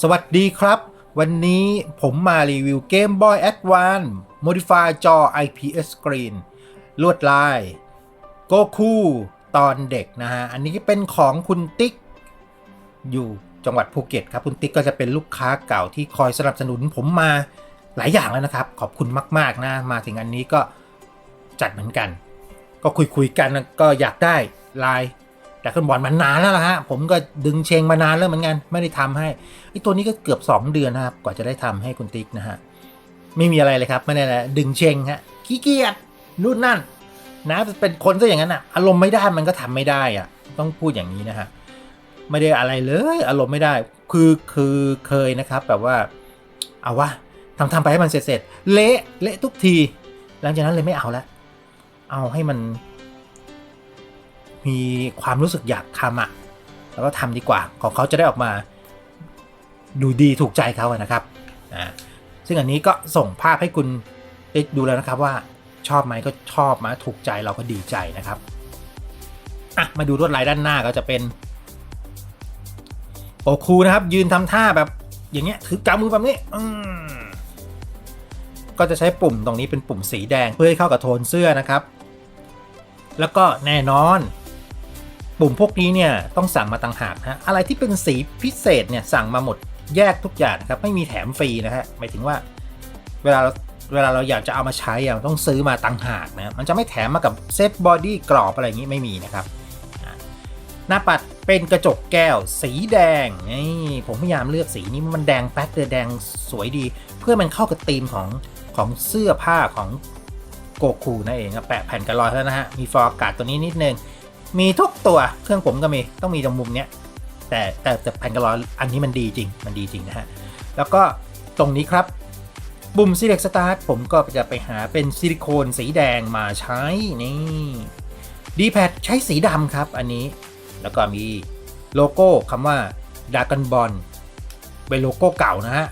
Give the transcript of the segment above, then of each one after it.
สวัสดีครับ วันนี้ผมมารีวิว Game Boy Advance Modify จอ IPS Screen ลวดลาย โกคูตอนเด็กนะฮะ อันนี้เป็นของคุณติ๊ก อยู่จังหวัดภูเก็ตครับ คุณติ๊กก็จะเป็นลูกค้าเก่าที่คอยสนับสนุนผมมาหลายอย่างแล้วนะครับ ขอบคุณมาก ๆ นะ มาถึงอันนี้ก็จัดเหมือนกัน ก็คุยคุยๆกันก็อยากได้ลาย แต่ขึ้นบอลมานานแล้วล่ะฮะ ผมก็ดึงเชงมานานแล้วเหมือนกัน ไม่ได้ทำให้ไอตัวนี้ก็เกือบ 2 เดือนนะครับ กว่าจะได้ทำให้คุณติ๊กนะฮะ ไม่มีอะไรเลยครับ ไม่ได้อะไรดึงเชงฮะ ขี้เกียจนู่นนั่น นะ เป็นคนซะอย่างนั้นอะ อารมณ์ไม่ได้มันก็ทำไม่ได้อะ ต้องพูดอย่างนี้นะฮะ ไม่ได้อะไรเลย อารมณ์ไม่ได้ คือ คือเคยนะครับ แบบว่า เอาวะทำทำไปให้มันเสร็จเสร็จเละ เละทุกที หลังจากนั้นเลยไม่เอาละ เอาให้มัน มีความรู้สึกอยากทำอะ แล้วก็ทำดีกว่า ของเขาจะได้ออกมา ดูดีถูกใจเขาอะนะครับอ่าซึ่งอันนี้ก็ส่งภาพให้คุณได้ดูแล้วนะครับว่าชอบไหมก็ชอบมาถูกใจเราก็ดีใจนะครับอะมาดูลวดลายด้านหน้าก็จะเป็นโอคูนะครับ ยืนทำท่าแบบอย่างเงี้ยถือกำมือแบบนี้ก็จะใช้ปุ่มตรงนี้เป็นปุ่มสีแดงเพื่อให้เข้ากับโทนเสื้อนะครับ แล้วก็แน่นอน ปุ่มพวกนี้เนี่ยต้องสั่งมาต่างหากนะอะไรที่เป็นสีพิเศษเนี่ยสั่งมาหมดแยกทุกอย่างครับไม่มีแถมฟรีนะฮะหมายถึงว่าเวลาเราเวลาเราอยากจะเอามาใช้อะต้องซื้อมาต่างหากนะมันจะไม่แถมมากับเซตบอดี้กรอบอะไรอย่างนี้ไม่มีนะครับหน้าปัดเป็นกระจกแก้ว สีแดงนี่ผมพยายามเลือกสีนี้มันแดงแป๊ดเลยแดงสวยดี เพื่อมันเข้ากับธีมของของเสื้อผ้าของโกคูนั่นเองแปะแผ่นกันรอยแล้วนะฮะมีฟอร์อากาศตัวนี้นิดนึง มีทุกตัวเครื่องผมก็มีต้องมีตรงมุมเนี้ยแต่แต่แต่แผ่นกระรอยอันนี้มันดีจริงมันดีจริงนะฮะ แล้วก็ตรงนี้ครับปุ่ม Select Start ผมก็จะไปหาเป็นซิลิโคนสีแดงมาใช้นี่ดีแพดใช้สีดำครับอันนี้ แล้วก็มีโลโก้คำว่า Dragon Ball เป็นโลโก้เก่านะฮะ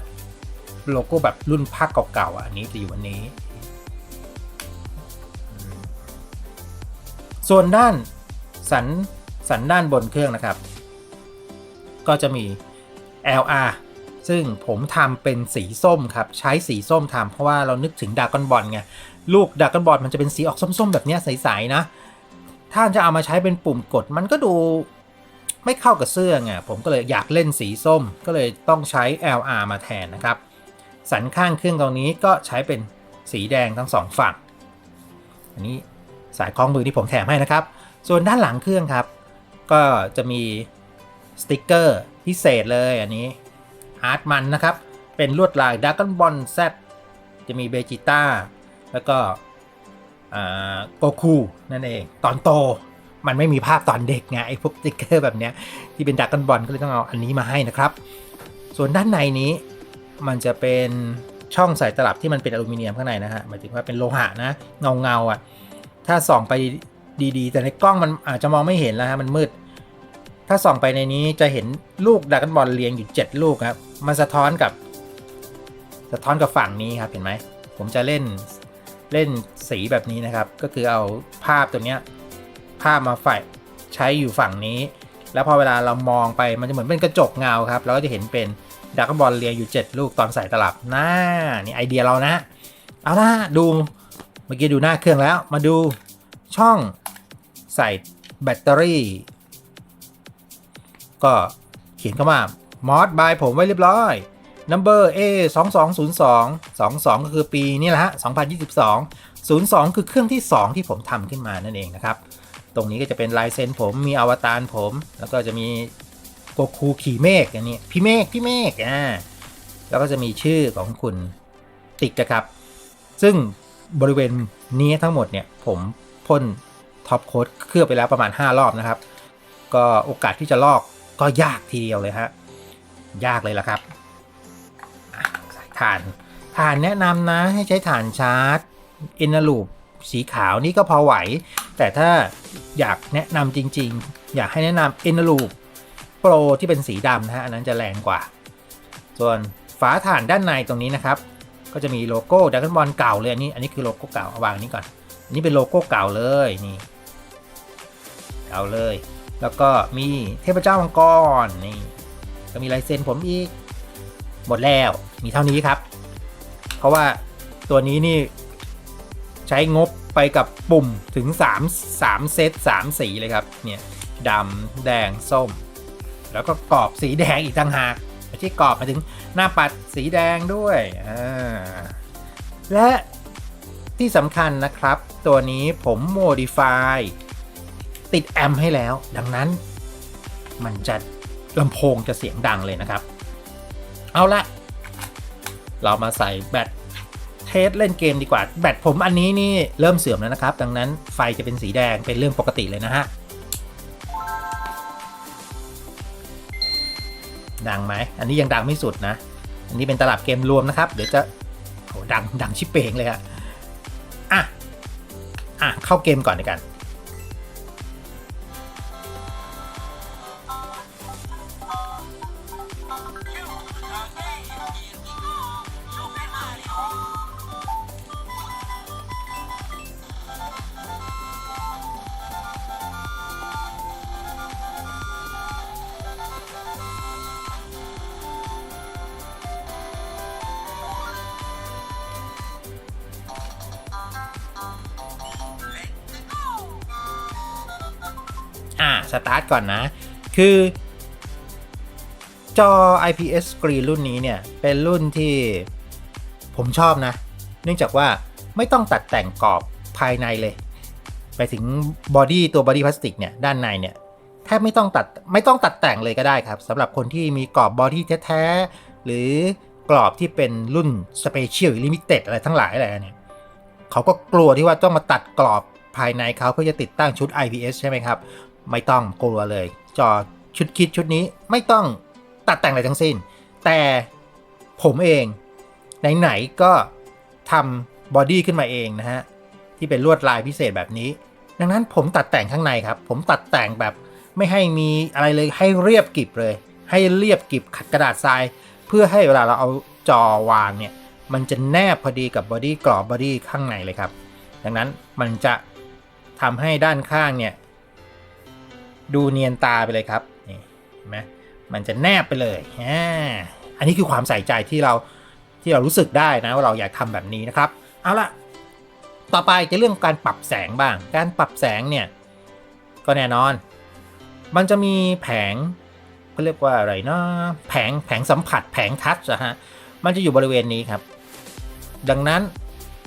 โลโก้แบบรุ่นภาคเก่าๆอะอันนี้จะอยู่อันนี้ ส่วนด้าน สันสันด้านบนเครื่องนะครับ ก็จะมี LR ซึ่งผมทำเป็นสีส้มครับ ใช้สีส้มทำเพราะว่าเรานึกถึงดากอนบอลไง ลูกดากอนบอลมันจะเป็นสีออกส้มๆ แบบนี้ใสๆนะ ถ้าจะเอามาใช้เป็นปุ่มกดมันก็ดูไม่เข้ากับเสื้อไง ผมก็เลยอยากเล่นสีส้ม ก็เลยต้องใช้ LR มาแทนนะครับ สันข้างเครื่องตรงนี้ก็ใช้เป็นสีแดงทั้งสองฝั่ง อันนี้สายคล้องมือที่ผมแถมให้นะครับ ส่วนด้านหลังเครื่องครับ ก็จะมีสติกเกอร์พิเศษเลยอันนี้อาร์ตมันนะครับ เป็นลวดลายดักก n นบอลแซจะมีเบจิต้าแล้วก็โกคูนั่นเอง ตอนโตมันไม่มีภาพตอนเด็กไงไอ้พวกสติกเกอร์แบบเนี้ยที่เป็นดักก n นบอลก็เลยต้องเอาอันนี้มาให้นะครับ ส่วนด้านในนี้มันจะเป็นช่องใส่ตลับที่มันเป็นอลูมิเนียมข้างในนะฮะหมายถึงว่าเป็นโลหะนะเงาเงาอะถ้าส่องไป ดีๆ แต่ในกล้องมันอาจจะมองไม่เห็นแล้วฮะมันมืด ถ้าส่องไปในนี้จะเห็นลูกดักกันบอลเรียงอยู่ 7 ลูกครับมันสะท้อนกับ สะท้อนกับฝั่งนี้ครับเห็นไหม ผมจะเล่นเล่นสีแบบนี้นะครับ ก็คือเอาภาพตัวเนี้ยภาพมาฝ่ายใช้อยู่ฝั่งนี้ แล้วพอเวลาเรามองไปมันจะเหมือนเป็นกระจกเงาครับเราก็จะเห็นเป็นดักบอลเรียงอยู่ 7 ลูกตอนใส่ตลับน่านี่ไอเดียเรานะ เอาละดูเมื่อกี้ดูหน้าเครื่องแล้ว มาดูช่อง ใส่แบตเตอรี่ ก็เขียนเข้ามามอสบายผมไว้เรียบร้อย number A 2 2 0 2 2 2 ก็คือปีนี้แหละฮะ 2022 02 คือเครื่องที่ 2 ที่ผมทำขึ้นมานั่นเองนะครับ ตรงนี้ก็จะเป็นลายเซ็นผม มีอวตารผม แล้วก็จะมีโกคูขี่เมฆอันนี้พี่เมฆพี่เมฆอ่า แล้วก็จะมีชื่อของคุณติ๊กนะครับ ซึ่งบริเวณนี้ทั้งหมดเนี่ยผมพ่น ท็อปโค้ดเคลือบไปแล้วประมาณ 5 รอบนะครับ ก็โอกาสที่จะลอกก็ยากทีเดียวเลยฮะยากเลยละครับอะสายถ่านถ่านแนะนำนะให้ใช้ถ่านชาร์จอินนลูปสีขาวนี่ก็พอไหว แต่ถ้าอยากแนะนำจริง ๆ อยากให้แนะนำอินนลูปโปรที่เป็นสีดำนะฮะอันนั้นจะแรงกว่า ส่วนฝาถ่านด้านในตรงนี้นะครับ ก็จะมีโลโก้ดัก o n บอลเก่าเลยอันนี้อันนี้คือโลโก้เก่าเอาวางอันนี้ก่อนอันนี้เป็นโลโก้เก่าเลยนี่ เก่าเลย แล้วก็มีเทพเจ้ามังกรนี่ก็มีลายเซ็นผมอีก หมดแล้วมีเท่านี้ครับ เพราะว่าตัวนี้นี่ใช้งบไปกับปุ่มถึง 3 3 เซต 3 สีเลยครับ เนี่ยดำแดงส้ม แล้วก็กรอบสีแดงอีกต่างหากไม่กรอบมาถึงหน้าปัดสีแดงด้วย และที่สำคัญนะครับ ตัวนี้ผม modify ติดแอมป์ให้แล้ว ดังนั้น มันจะลำโพงจะเสียงดังเลยนะครับ เอาละเรามาใส่แบตเทสเล่นเกมดีกว่า แบตผมอันนี้นี่เริ่มเสื่อมแล้วนะครับ ดังนั้นไฟจะเป็นสีแดงเป็นเรื่องปกติเลยนะฮะดังไหม อันนี้ยังดังไม่สุดนะ อันนี้เป็นตลับเกมรวมนะครับ เดี๋ยวจะโหดังดังชิบเปงเลยอะอะ อะ เข้าเกมก่อนดีกัน สตาร์ทก่อนนะ คือจอ IPS screen รุ่นนี้เนี่ย เป็นรุ่นที่ผมชอบนะ เนื่องจากว่าไม่ต้องตัดแต่งกรอบภายในเลย ไปถึงบอดี้ตัวบอดี้พลาสติกเนี่ย ด้านในเนี่ย แทบไม่ต้องตัดไม่ต้องตัดแต่งเลยก็ได้ครับสำหรับคนที่มีกรอบบอดี้แท้ๆ หรือกรอบที่เป็นรุ่น Special Limited อะไรทั้งหลายอะไรเนี่ยเขาก็กลัวที่ว่าต้องมาตัดกรอบภายในเขาเพื่อจะติดตั้งชุด IPS ใช่ไหมครับ ไม่ต้องกลัวเลย จอชุดคิดชุดนี้ไม่ต้องตัดแต่งอะไรทั้งสิ้น แต่ผมเองไหนๆก็ทำบอดี้ขึ้นมาเองนะฮะ ที่เป็นลวดลายพิเศษแบบนี้ ดังนั้นผมตัดแต่งข้างในครับ ผมตัดแต่งแบบไม่ให้มีอะไรเลยให้เรียบกริบเลย ให้เรียบกริบขัดกระดาษทราย เพื่อให้เวลาเราเอาจอวางเนี่ย มันจะแนบพอดีกับบอดี้กรอบบอดี้ข้างในเลยครับ ดังนั้นมันจะทำให้ด้านข้างเนี่ย ดูเนียนตาไปเลยครับนี่เห็นไหมมันจะแนบไปเลยอันนี้คือความใส่ใจที่เราที่เรารู้สึกได้นะว่าเราอยากทำแบบนี้นะครับ เอาละต่อไปจะเรื่องการปรับแสงบ้าง การปรับแสงเนี่ยก็แน่นอน มันจะมีแผงเขาเรียกว่าอะไรนะแผงแผงสัมผัสแผงทัชนะฮะมันจะอยู่บริเวณนี้ครับ ดังนั้น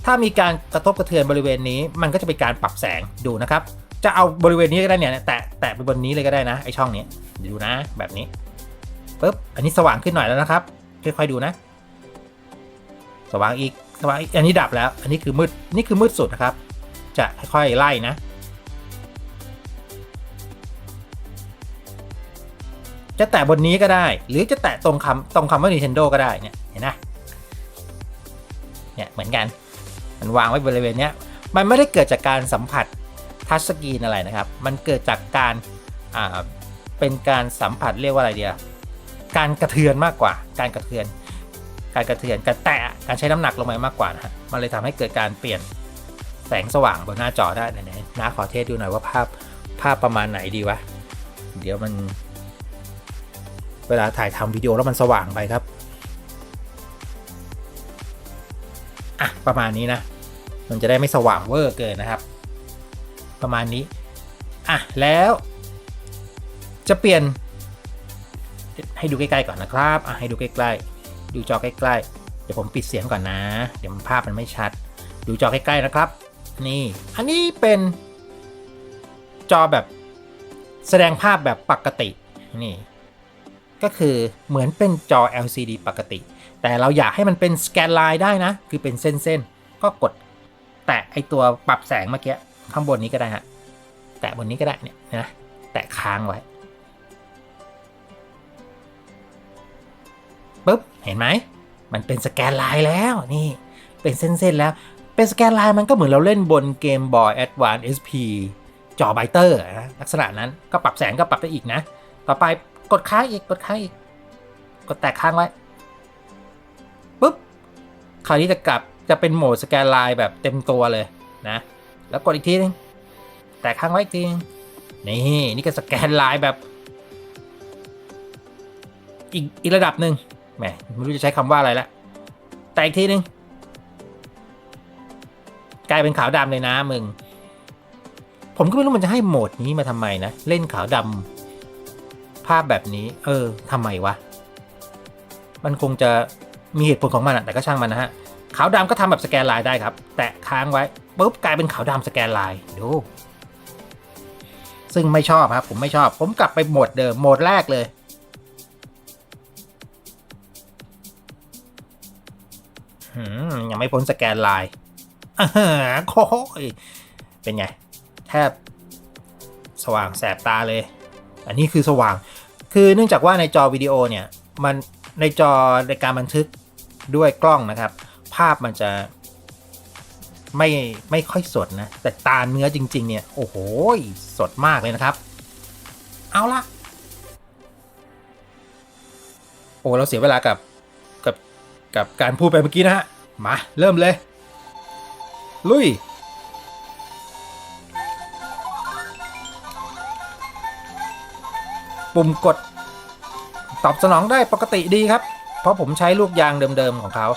ถ้ามีการกระทบกระเทือนบริเวณนี้ มันก็จะเป็นการปรับแสงดูนะครับ จะเอาบริเวณนี้ก็ได้เนี่ยแตะแตะไปบนนี้เลยก็ได้นะไอช่องนี้เดี๋ยวดูนะแบบนี้ปุ๊บอันนี้สว่างขึ้นหน่อยแล้วนะครับค่อยๆดูนะ สว่างอีกสว่างอีกอันนี้ดับแล้ว อันนี้คือมืดนี่คือมืดสุดนะครับ จะค่อยๆไล่นะ จะแตะบนนี้ก็ได้ หรือจะแตะตรงคำตรงคำว่า Nintendo ก็ได้เนี่ยเห็นนะเนี่ยเหมือนกัน มันวางไว้บริเวณเนี้ยมันไม่ได้เกิดจากการสัมผัส ทัชสกรีนอะไรนะครับ มันเกิดจากการเป็นการสัมผัสเรียกว่าอะไรเดียการกระเทือนมากกว่า การกระเทือน การกระเทือนการแตะการใช้น้ำหนักลงไปมากกว่านะฮะมันเลยทำให้เกิดการเปลี่ยนแสงสว่างบนหน้าจอได้ไหนๆน้าขอเทสดูหน่อยว่าภาพภาพประมาณไหนดีวะ เดี๋ยวมัน เวลาถ่ายทำวิดีโอแล้วมันสว่างไปครับอะประมาณนี้นะ มันจะได้ไม่สว่างเวอร์เกินนะครับ ประมาณนี้ อะ แล้วจะเปลี่ยน ให้ดูใกล้ๆก่อนนะครับอะให้ดูใกล้ๆ ดูจอใกล้ๆ เดี๋ยวผมปิดเสียงก่อนนะ เดี๋ยวภาพมันไม่ชัด ดูจอใกล้ๆนะครับ นี่ อันนี้เป็นจอแบบแสดงภาพแบบปกติ นี่ ก็คือเหมือนเป็นจอ LCD ปกติ แต่เราอยากให้มันเป็นสแกนไลน์ได้นะ คือเป็นเส้นๆ ก็กดแตะไอตัวปรับแสงเมื่อกี้ ข้างบนนี้ก็ได้ฮะ แตะบนนี้ก็ได้เนี่ยนะ แตะค้างไว้ปุ๊บ เห็นไหม มันเป็นสแกนไลน์แล้วนี่ เป็นเส้นๆแล้ว เป็นสแกนไลน์มันก็เหมือนเราเล่นบนเกมบอย Advance SP จอไบเตอร์นะลักษณะนั้นก็ปรับแสงก็ปรับได้อีกนะ ต่อไปกดค้างอีกกดค้างอีก กดแตะค้างไว้ปุ๊บ คราวนี้จะกลับจะเป็นโหมดสแกนไลน์แบบเต็มตัวเลยนะ แล้วกดอีกทีนึงแตะค้างไว้อีกทีนึงนี่นี่ก็สแกนลน์แบบ อีกอีกระดับหนึ่งแหมไม่รู้จะใช้คำว่าอะไรละแต่อีกทีนึงกลายเป็นขาวดำเลยนะมึง ผมก็ไม่รู้มันจะให้โหมดนี้มาทำไมนะ เล่นขาวดำภาพแบบนี้ เออทำไมวะ มันคงจะมีเหตุผลของมันอะแต่ก็ช่างมันนะฮะ ขาวดำก็ทำแบบสแกนลายได้ครับ แตะค้างไว้ปุ๊บกลายเป็นขาวดำสแกนลายดู ซึ่งไม่ชอบครับ ผมไม่ชอบ ผมกลับไปโหมดเดิมโหมดแรกเลย ยังไม่พ้นสแกนลายอ่าโค้ยเป็นไง แทบสว่างแสบตาเลย อันนี้คือสว่าง คือเนื่องจากว่าในจอวิดีโอเนี่ย มันในจอในการบันทึกด้วยกล้องนะครับ ภาพมันจะ ไม่ไม่ค่อยสดนะ แต่ตาเนื้อจริง ๆ เนี่ย โอ้โห สดมากเลยนะครับ เอาละโอ้เราเสียเวลากับกับกับการพูดไปเมื่อกี้นะฮะ มา เริ่มเลย ลุยปุ่มกด ตอบสนองได้ปกติดีครับ เพราะผมใช้ลูกยางเดิมๆของเขา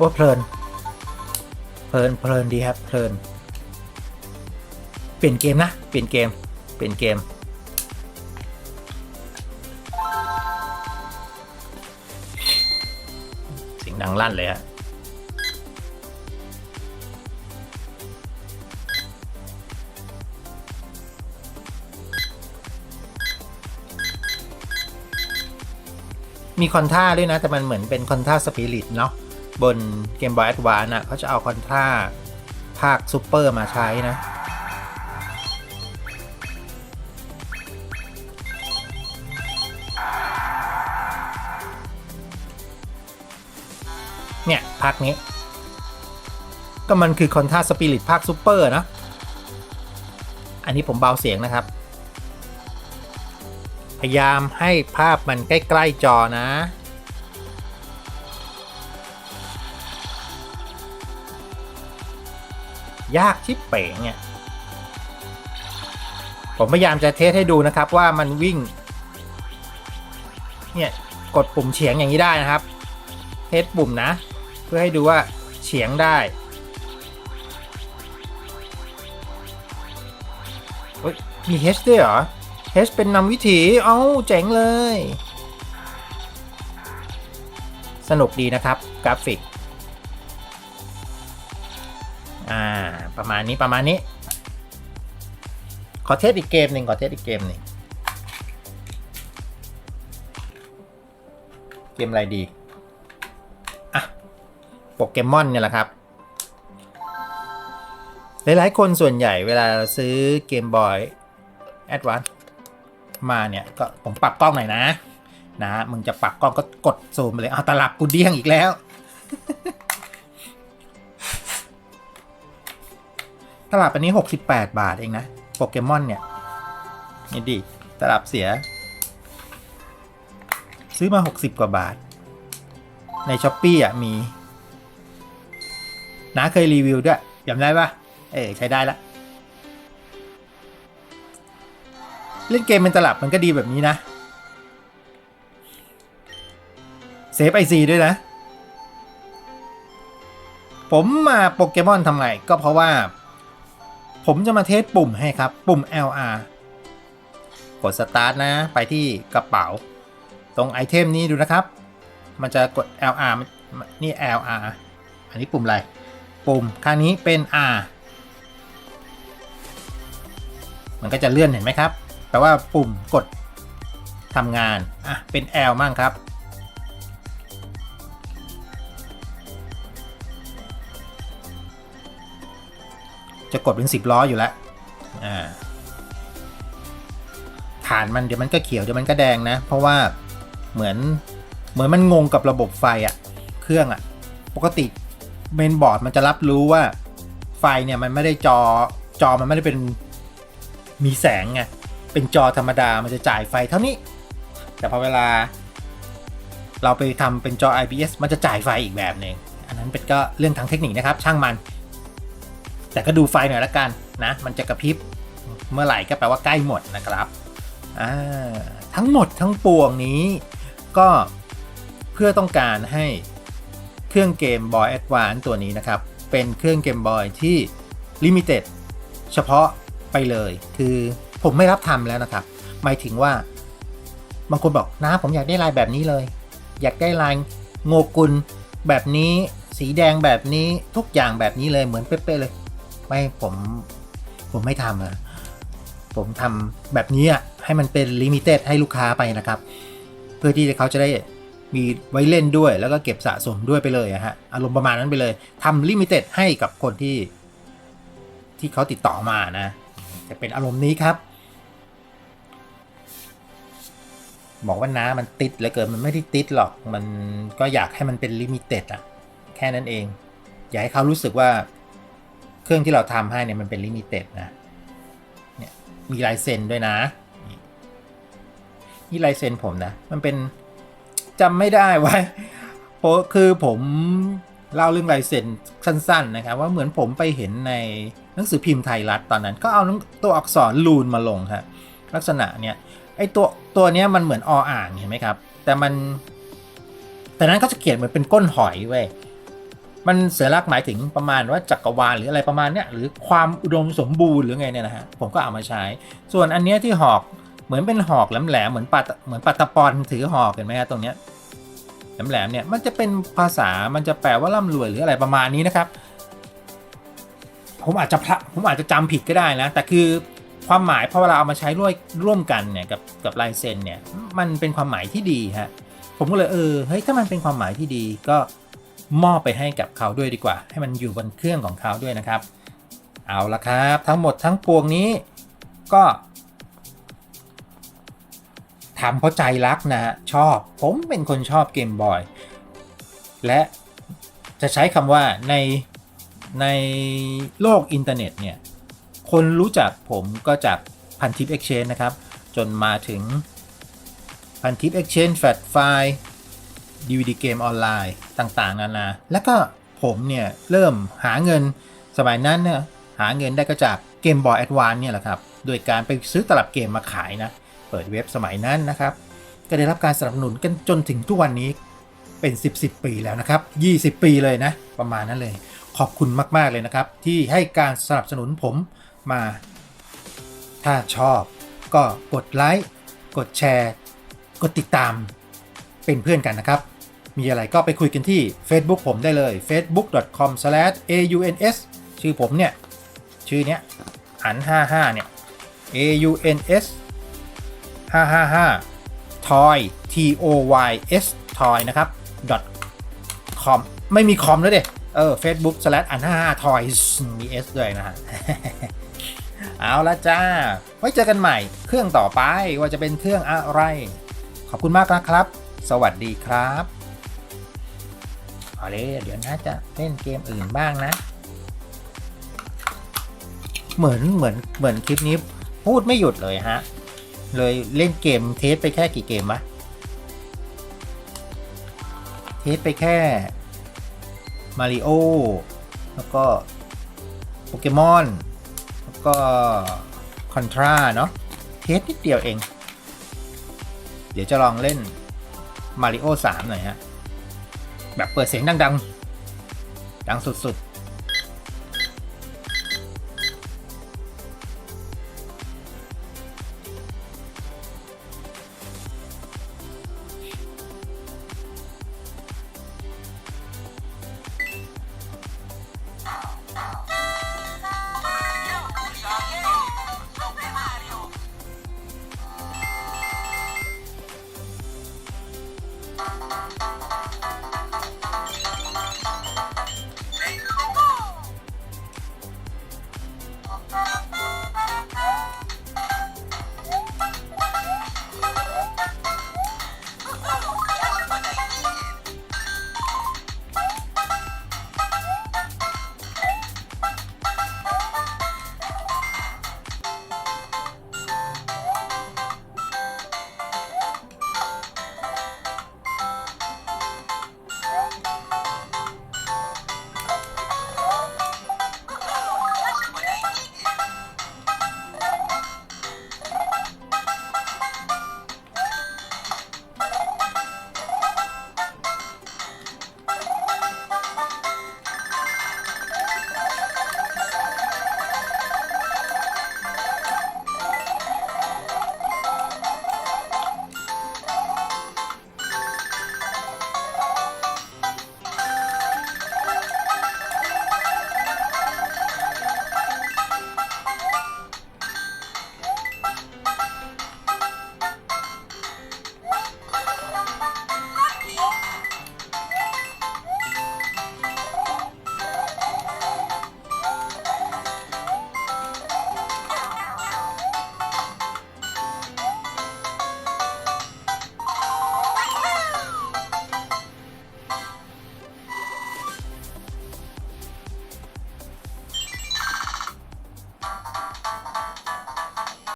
ว่าเพลิน เพลิน เพลินดีครับ เพลิน เปลี่ยนเกมนะ เปลี่ยนเกม เปลี่ยนเกม เสียงดังลั่นเลยฮะมีคอนท่าด้วยนะ แต่มันเหมือนเป็นคอนท่าสปิริตเนาะ บนเกมบอยแอดวานอะเขาจะเอาคอนท่าภาคซูเปอร์มาใช้นะ เนี่ย ภาคนี้ ก็มันคือคอนท่าสปิริตภาคซูเปอร์นะอันนี้ผมเบาเสียงนะครับ พยายามให้ภาพมันใกล้ ๆ จอนะ ยากชิบเป๋งเนี่ยผมพยายามจะเทสให้ดูนะครับว่ามันวิ่ง เนี่ยกดปุ่มเฉียงอย่างนี้ได้นะครับ เทสปุ่มนะ เพื่อให้ดูว่าเฉียงได้เฮ้ยมี H ด้วยเหรอ H เป็นนำวิถีเอ้าเจ๋งเลย สนุกดีนะครับกราฟิก อ่า ประมาณนี้ประมาณนี้ ขอเทสอีกเกมหนึ่งขอเทสอีกเกมหนึ่งเกมอะไรดีอะโปเกมอนเนี่ยแหละครับ หลายๆ คนส่วนใหญ่เวลาซื้อเกมบอยแอดวานมาเนี่ยก็ผมปรับกล้องหน่อยนะนะมึงจะปรับกล้องก็กดซูมไปเลยเอาตลับกูเดี้ยงอีกแล้ว ตลับอันนี้ 68 บาทเองนะ โปเกมอนเนี่ย นี่ดีตลับเสีย ซื้อมา 60 กว่าบาท ในช้อปปี้อะ มีน้าเคยรีวิวด้วยจำได้ปะเออ ใช้ได้ละ เล่นเกมเป็นตลับมันก็ดีแบบนี้นะ เซฟไอซีด้วยนะ ผมมาโปเกมอนทำไงก็เพราะว่า ผมจะมาเทสปุ่มให้ครับ ปุ่ม LR กดสตาร์ทนะ ไปที่กระเป๋า ตรงไอเทมนี้ดูนะครับ มันจะกด LR นี่ LR อันนี้ปุ่มอะไร ปุ่มข้างนี้เป็น R มันก็จะเลื่อนเห็นไหมครับ แปลว่าปุ่มกดทำงาน อะ เป็น L มั่งครับ จะกดเป็น 10 ล้ออยู่แล้วอ่าฐานมันเดี๋ยวมันก็เขียวเดี๋ยวมันก็แดงนะ เพราะว่าเหมือนเหมือนมันงงกับระบบไฟอะเครื่องอะปกติเมนบอร์ดมันจะรับรู้ว่าไฟเนี่ยมันไม่ได้จอจอมันไม่ได้เป็นมีแสงไงเป็นจอธรรมดามันจะจ่ายไฟเท่านี้ แต่พอเวลา เราไปทำเป็นจอ IPS มันจะจ่ายไฟอีกแบบหนึ่งอันนั้นเป็นก็เรื่องทางเทคนิคนะครับ ช่างมัน แต่ก็ดูไฟหน่อยละกันนะ มันจะกระพริบเมื่อไหร่ก็แปลว่าใกล้หมดนะครับทั้งหมดทั้งปวงนี้ ก็เพื่อต้องการให้เครื่องเกม Boy Advance ตัวนี้นะครับ เป็นเครื่องเกมบอยที่ Limited เฉพาะไปเลย คือผมไม่รับทำแล้วนะครับ หมายถึงว่าบางคนบอกนะผมอยากได้ลายแบบนี้เลย อยากได้ลายโงกุลแบบนี้ สีแดงแบบนี้ทุกอย่างแบบนี้เลยเหมือนเป๊ะๆเลย ไม่ผมผมไม่ทำอะผมทำแบบนี้อะให้มันเป็นลิมิเต็ดให้ลูกค้าไปนะครับ เพื่อที่เขาจะได้มีไว้เล่นด้วยแล้วก็เก็บสะสมด้วยไปเลยอะฮะอารมณ์ประมาณนั้นไปเลยทำลิมิเต็ดให้กับคนที่ ที่เขาติดต่อมานะ จะเป็นอารมณ์นี้ครับ บอกว่าน้ามันติดเหลือเกินมันไม่ได้ติดหรอก มันก็อยากให้มันเป็นลิมิเต็ดอะแค่นั้นเอง อยากให้เขารู้สึกว่า เครื่องที่เราทำให้เนี่ยมันเป็นลิมิเต็ดนะ เนี่ยมีลายเซ็นด้วยนะ นี่ลายเซ็นผมนะ มันเป็นจำไม่ได้ว่าเพราะคือผมเล่าเรื่องลายเซ็นสั้น ๆ นะครับ ว่าเหมือนผมไปเห็นในหนังสือพิมพ์ไทยรัฐตอนนั้น ก็เอาตัวอักษรลูนมาลงครับลักษณะเนี่ยไอตัวตัวเนี้ยมันเหมือนออ่างเห็นไหมครับ แต่มันแต่นั้นก็จะเขียนเหมือนเป็นก้นหอยเว้ย มันเสือลักหมายถึงประมาณว่าจักรวาลหรืออะไรประมาณเนี้ยหรือความอุดมสมบูรณ์หรือไงเนี่ยนะฮะผมก็เอามาใช้ ส่วนอันเนี้ยที่หอกเหมือนเป็นหอกแหลมๆเหมือนปัตเหมือนปัตตะปอนถือหอกเห็นไหมฮะตรงเนี้ยแหลมๆเนี่ยมันจะเป็นภาษามันจะแปลว่าร่ำรวยหรืออะไรประมาณนี้นะครับ ผมอาจจะพระผมอาจจะจำผิดก็ได้นะ แต่คือความหมายพอเวลาเอามาใช้ร่วมร่วมกันเนี่ยกับกับลายเซ็นเนี่ยมันเป็นความหมายที่ดีฮะผมก็เลยเออเฮ้ยถ้ามันเป็นความหมายที่ดีก็ มอบไปให้กับเขาด้วยดีกว่า ให้มันอยู่บนเครื่องของเขาด้วยนะครับ เอาละครับ ทั้งหมดทั้งปวงนี้ก็ทำเพราะใจรักนะชอบผมเป็นคนชอบเกมบอย และจะใช้คำว่าในในโลกอินเทอร์เน็ตเนี่ย คนรู้จักผมก็จากพันทิป Exchange นะครับ จนมาถึงพันทิป Exchange แฟลไฟล์ DVD เกมออนไลน์ต่างๆ นานา แล้วก็ผมเนี่ย เริ่มหาเงินสมัยนั้นเนี่ยหาเงินได้ก็จากเกมบอยแอดวานเนี่ยแหละครับ โดยการไปซื้อตลับเกมมาขายนะ เปิดเว็บสมัยนั้นนะครับ ก็ได้รับการสนับสนุนกันจนถึงทุกวันนี้เป็น 10 10 ปีแล้วนะครับ 20 ปีเลยนะ ประมาณนั้นเลย ขอบคุณมาก ๆ เลยนะครับ ที่ให้การสนับสนุนผมมา ถ้าชอบก็กดไลค์ กดแชร์ กดติดตาม เป็นเพื่อนกันนะครับ มีอะไรก็ไปคุยกันที่ Facebook ผมได้เลย facebook.com/auns ชื่อผมเนี่ย ชื่อเนี้ยอัน 55 เนี่ย auns 555 toy t o y s toy นะครับ com ไม่มีคอมแล้วเด็เออ facebook slash อัน 55 toys มี s ด้วยนะฮะ เอาละจ้า ไว้เจอกันใหม่ เครื่องต่อไปว่าจะเป็นเครื่องอะไร ขอบคุณมากนะครับ สวัสดีครับ เอาเลยเดี๋ยวน่าจะเล่นเกมอื่นบ้างนะ เหมือนเหมือนเหมือนคลิปนี้พูดไม่หยุดเลยฮะ เลยเล่นเกมเทสไปแค่กี่เกมวะเทสไปแค่มาริโอแล้วก็โปเกมอนแล้วก็คอนทราเนาะเทสนิดเดียวเอง เดี๋ยวจะลองเล่นมาริโอ3หน่อยฮะ แบบเปิดเสียงดังๆ ดังสุดๆ